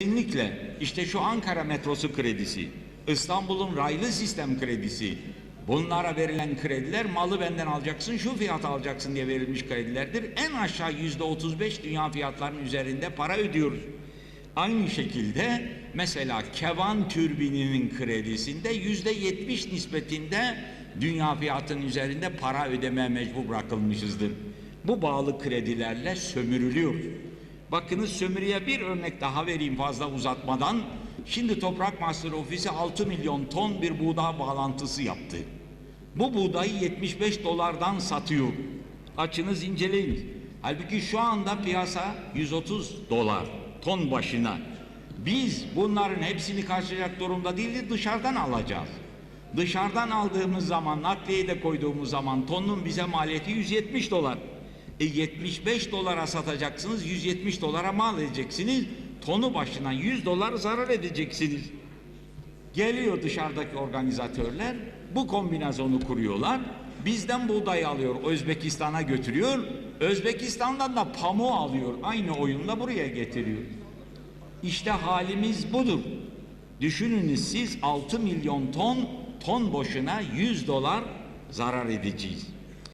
Kesinlikle işte şu Ankara metrosu kredisi, İstanbul'un raylı sistem kredisi, bunlara verilen krediler malı benden alacaksın şu fiyata alacaksın diye verilmiş kredilerdir. En aşağı yüzde 35 dünya fiyatlarının üzerinde para ödüyoruz. Aynı şekilde mesela Kevan türbininin kredisinde yüzde 70 nispetinde dünya fiyatının üzerinde para ödemeye mecbur bırakılmışızdır. Bu bağlı kredilerle sömürülüyor. Bakınız sömürüye bir örnek daha vereyim fazla uzatmadan. Şimdi Toprak Mahsulü Ofisi 6 milyon ton bir buğday bağlantısı yaptı. Bu buğdayı 75 dolardan satıyor. Açınız inceleyin. Halbuki şu anda piyasa 130 dolar ton başına. Biz bunların hepsini karşılayacak durumda değiliz dışarıdan alacağız. Dışarıdan aldığımız zaman nakliye de koyduğumuz zaman tonun bize maliyeti 170 dolar. E 75 dolara satacaksınız 170 dolara mal edeceksiniz. Tonu başına 100 dolar zarar edeceksiniz. Geliyor dışarıdaki organizatörler bu kombinasyonu kuruyorlar. Bizden buğday alıyor Özbekistan'a götürüyor. Özbekistan'dan da pamuğu alıyor. Aynı oyunla buraya getiriyor. İşte halimiz budur. Düşününüz siz 6 milyon ton ton boşuna 100 dolar zarar edeceğiz.